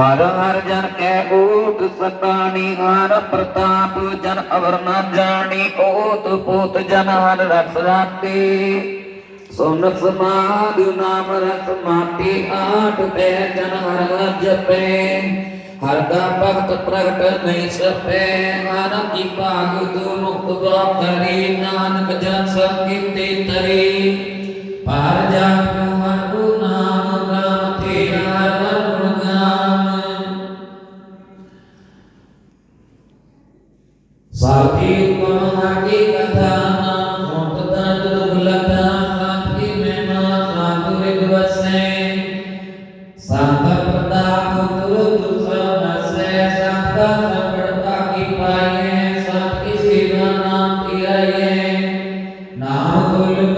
ਹਰ ਹਰ ਜਨ ਕੈ ਓਟ ਸਕਾਣੀ, ਹਰ ਪ੍ਰਤਾਪ ਜਨ ਅਵਰ ਨਾ ਜਾਣੀ ਓਤ ਪੋਤ ਜਨ ਹਰ ਰਸ ਰਾਤੇ। ਸੁਨ ਸਮਾਦ ਨਾਮ ਰਸ ਮਾਟੀ, ਆਠ ਪੈ ਜਨ ਹਰ ਹਰ ਜਪੈ। ਹਰ ਦਾ ਭਗਤ ਪ੍ਰਗਟ ਨਹੀਂ ਸਪੈ ਹਰ ਕੀ ਭਾਗ ਤੂ ਮੁਕਤ ਕਰੀ, ਨਾਨਕ ਜਨ ਸਭ ਕੀਤੇ ਤਰੀ। ਪਰ ਸਾਥੀ ਕੋ ਹਾਕੀ ਕਥਾ ਨਾਮ ਸੁਣਤ ਤਨ ਦੁਲਤਾ ਸਾਥੀ ਮਹਿਮਾ ਸਾਧੂ ਵਿਦਵਸੈ ਸੰਤ ਪ੍ਰਤਾਪ ਗੁਰੂ ਤੁਸ ਨਸੈ ਸੰਤ ਸੰਪੜਤਾ ਕੀ ਪਾਈਐ ਸੰਤ ਕੀ ਸੇਵਾ ਨਾਮ ਧਿਆਈਐ ਨਾਮ ਤੁਲ